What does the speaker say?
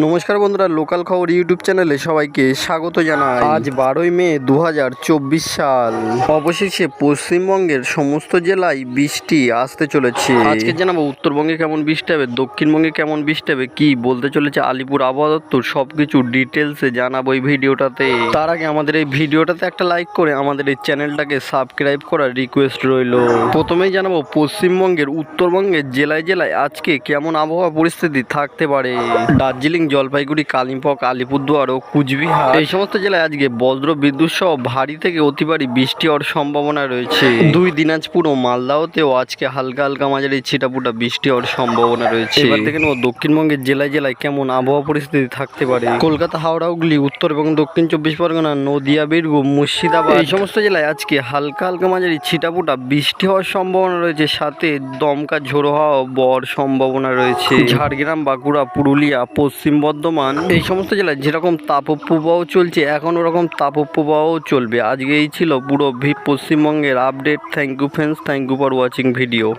নমস্কার বন্ধুরা লোকাল খবর ইউটিউব চ্যানেলে সবাইকে স্বাগত জানাই। আজ বারোই মে দু হাজার চব্বিশ সাল। অবশেষে পশ্চিমবঙ্গের সমস্ত জেলায় বৃষ্টি আসতে চলেছে। আজকে জানাব উত্তরবঙ্গে কেমন বৃষ্টি হবে দক্ষিণবঙ্গে কেমন বৃষ্টি হবে কি বলতে চলেছে আলিপুর আবহাওয়া দপ্তর সব কিছু ডিটেলসে জানাব এই ভিডিওটাতে। তার আগে আমাদের এই ভিডিওটাতে একটা লাইক করে আমাদের এই চ্যানেলটাকে সাবস্ক্রাইব করার রিকোয়েস্ট রইল। প্রথমেই জানাব পশ্চিমবঙ্গের উত্তরবঙ্গের জেলায় জেলায় আজকে কেমন আবহাওয়া পরিস্থিতি থাকতে পারে? দার্জিলিং জলপাইগুড়ি কালিম্পং আলিপুরদুয়ার ও কুচবিহার। এই সমস্ত জেলায় আজকে বজ্র বিদ্যুৎ সহ ভারী থেকে অতি ভারী বৃষ্টি হওয়ার সম্ভাবনা রয়েছে। দুই দিনাজপুর ও মালদাহতেও আজকে হালকা হালকা মাঝারি ছিটাপুটা বৃষ্টি হওয়ার সম্ভাবনা রয়েছে। এবার থেকে নেব দক্ষিণবঙ্গের জেলায় জেলায় কেমন আবহাওয়া পরিস্থিতি থাকতে পারে। কলকাতা হাওড়া হুগলি উত্তর এবং দক্ষিণ চব্বিশ পরগনা নদিয়া বীরভূম মুর্শিদাবাদ এই সমস্ত জেলায় আজকে হালকা হালকা মাঝারি ছিটাপুটা বৃষ্টি হওয়ার সম্ভাবনা রয়েছে। সাথে দমকা ঝোড়ো হওয়া বর সম্ভাবনা রয়েছে। ঝাড়গ্রাম বাঁকুড়া পুরুলিয়া পশ্চিম বর্ধমান, এই সমস্ত জেলায় যেরকম তাপপ্রবাহ চলছে, এখন ওরকম তাপপ্রবাহও চলবে। আজকে এই ছিল পুরো ভি- পশ্চিমবঙ্গের update thank you friends thank you for watching video